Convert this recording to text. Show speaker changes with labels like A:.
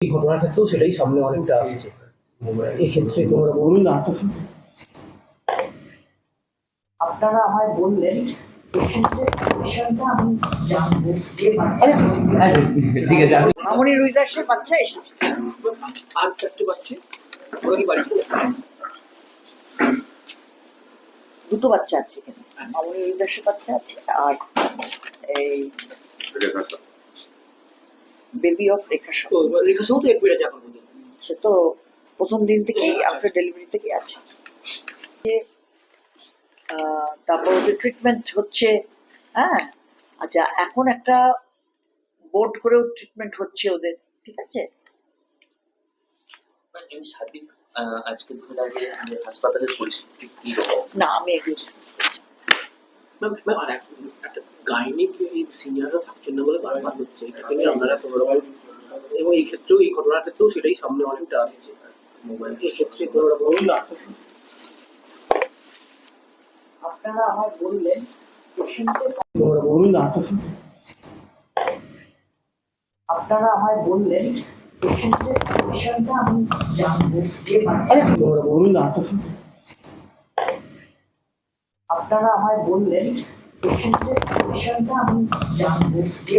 A: এই ঘটনার ক্ষেত্রেও সেটাই সামনে অনেকটা আসছে। এক্ষেত্রে তোমরা বলুন না।
B: আপনারা আমায় বললেন বাচ্চা এসেছে।
A: আর চারটে বাচ্চা? ওরা কি বাড়ি
B: দুটো বাচ্চা আছে এখানে। মামনি রুইদাসের বাচ্চা আছে আর এই বেবি অফ রেখা সাহা।
A: রেখা সহ তো এখন
B: সে তো প্রথম দিন থেকেই আফটার ডেলিভারি থেকে আছে। তারপর ওদের ট্রিটমেন্ট হচ্ছে হ্যাঁ? আচ্ছা এখন একটা বোর্ড করেও ট্রিটমেন্ট হচ্ছে ওদের ঠিক আছে?
C: আজকে হাসপাতালের পরিস্থিতি কি রকম?
B: না আমি এগুলো ডিসকাস করছি না।
D: ম্যাম ম্যাম আর একটা গাইনিক এই সিনিয়ররা থাকছেন না বলে বারবার হচ্ছে? এটাকে নিয়ে আপনারা কোনো রকম এবং এই ক্ষেত্রেও এই ঘটনার ক্ষেত্রেও সেটাই সামনে অনেকটা আসছে। মোবাইল। এই কোনো রকম
B: আপনারা আমায় বললেন আপনারা আমায় বললেন পেশেন্টের আমি জানব যে আপনারা আমায় বললেন পেশেন্টের পেশেন্টটা আমি জানব। যে